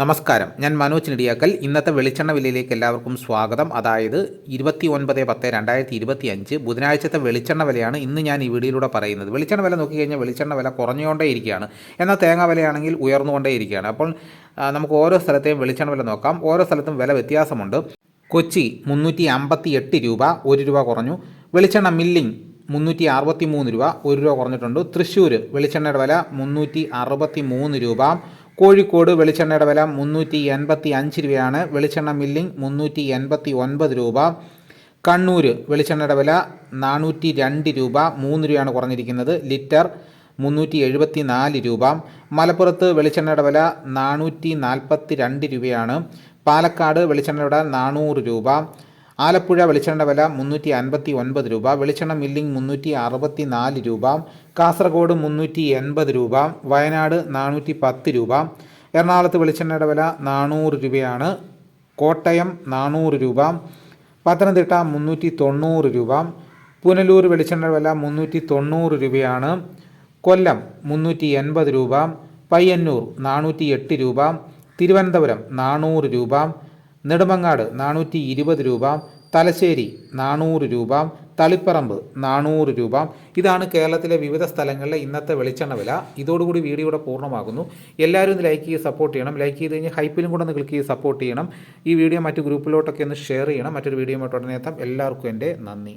നമസ്കാരം. ഞാൻ മനോജ് നെടിയാക്കൽ. ഇന്നത്തെ വെളിച്ചെണ്ണ വിലയിലേക്ക് എല്ലാവർക്കും സ്വാഗതം. അതായത് ഇരുപത്തി ഒൻപത് പത്ത് രണ്ടായിരത്തി ഇരുപത്തി അഞ്ച് ബുധനാഴ്ചത്തെ വെളിച്ചെണ്ണ വിലയാണ് ഇന്ന് ഞാൻ ഈ വീഡിയോയിലൂടെ പറയുന്നത്. വെളിച്ചെണ്ണ വില നോക്കിക്കഴിഞ്ഞാൽ വെളിച്ചെണ്ണ വില കുറഞ്ഞുകൊണ്ടേ ഇരിക്കുകയാണ്. എന്നാൽ തേങ്ങ വിലയാണെങ്കിൽ ഉയർന്നുകൊണ്ടേ ഇരിക്കുകയാണ്. അപ്പോൾ നമുക്ക് ഓരോ സ്ഥലത്തെയും വെളിച്ചെണ്ണ വില നോക്കാം. ഓരോ സ്ഥലത്തും വില വ്യത്യാസമുണ്ട്. കൊച്ചി മുന്നൂറ്റി അമ്പത്തി എട്ട് രൂപ ഒരു രൂപ കുറഞ്ഞു. വെളിച്ചെണ്ണ മില്ലിംഗ് മുന്നൂറ്റി അറുപത്തി മൂന്ന് രൂപ ഒരു രൂപ കുറഞ്ഞിട്ടുണ്ട്. തൃശ്ശൂർ വെളിച്ചെണ്ണയുടെ വില മുന്നൂറ്റി അറുപത്തി മൂന്ന് രൂപ. കോഴിക്കോട് വെളിച്ചെണ്ണയുടെ വില മുന്നൂറ്റി എൺപത്തി അഞ്ച് രൂപയാണ്. വെളിച്ചെണ്ണ മില്ലിംഗ് മുന്നൂറ്റി എൺപത്തി ഒൻപത് രൂപ. കണ്ണൂർ വെളിച്ചെണ്ണയുടെ വില നാനൂറ്റി രണ്ട് രൂപ മൂന്ന് രൂപയാണ് കുറഞ്ഞിരിക്കുന്നത്. ലിറ്റർ മുന്നൂറ്റി എഴുപത്തി നാല് രൂപ. മലപ്പുറത്ത് വെളിച്ചെണ്ണയുടെ വില നാനൂറ്റി നാൽപ്പത്തി രണ്ട് രൂപയാണ്. പാലക്കാട് വെളിച്ചെണ്ണയുടെ നാനൂറ് രൂപ. ആലപ്പുഴ വെളിച്ചെണ്ണ വില മുന്നൂറ്റി അൻപത്തി ഒൻപത് രൂപ വെളിച്ചെണ്ണ മില്ലിംഗ് മുന്നൂറ്റി അറുപത്തി നാല് രൂപ കാസർഗോഡ് മുന്നൂറ്റി എൺപത് രൂപ വയനാട് നാനൂറ്റി പത്ത് രൂപ. എറണാകുളത്ത് വെളിച്ചെണ്ണയുടെ വില നാനൂറ് രൂപയാണ്. കോട്ടയം നാനൂറ് രൂപ. പത്തനംതിട്ട മുന്നൂറ്റി തൊണ്ണൂറ് രൂപ. പുനലൂർ വെളിച്ചെണ്ണയുടെ വില മുന്നൂറ്റി തൊണ്ണൂറ് രൂപയാണ്. കൊല്ലം മുന്നൂറ്റി എൺപത് രൂപ. പയ്യന്നൂർ നാനൂറ്റി എട്ട് രൂപ. തിരുവനന്തപുരം നാനൂറ് രൂപ. നെടുമങ്ങാട് നാനൂറ്റി ഇരുപത് രൂപ തലശ്ശേരി നാനൂറ് രൂപ തളിപ്പറമ്പ് നാനൂറ് രൂപ. ഇതാണ് കേരളത്തിലെ വിവിധ സ്ഥലങ്ങളിലെ ഇന്നത്തെ വെളിച്ചെണ്ണ വില. ഇതോടുകൂടി വീഡിയോ ഇവിടെ പൂർണമാകുന്നു. എല്ലാവരും ഒന്ന് ലൈക്ക് ചെയ്ത് സപ്പോർട്ട് ചെയ്യണം. ലൈക്ക് ചെയ്ത് കഴിഞ്ഞ് ഹൈപ്പിലും കൂടെ ഒന്ന് ക്ലിക്ക് ചെയ്ത് സപ്പോർട്ട് ചെയ്യണം. ഈ വീഡിയോ മറ്റു ഗ്രൂപ്പിലോട്ടൊക്കെ ഒന്ന് ഷെയർ ചെയ്യണം. മറ്റൊരു വീഡിയോ ഉടനെ എത്താം. എല്ലാവർക്കും എന്റെ നന്ദി.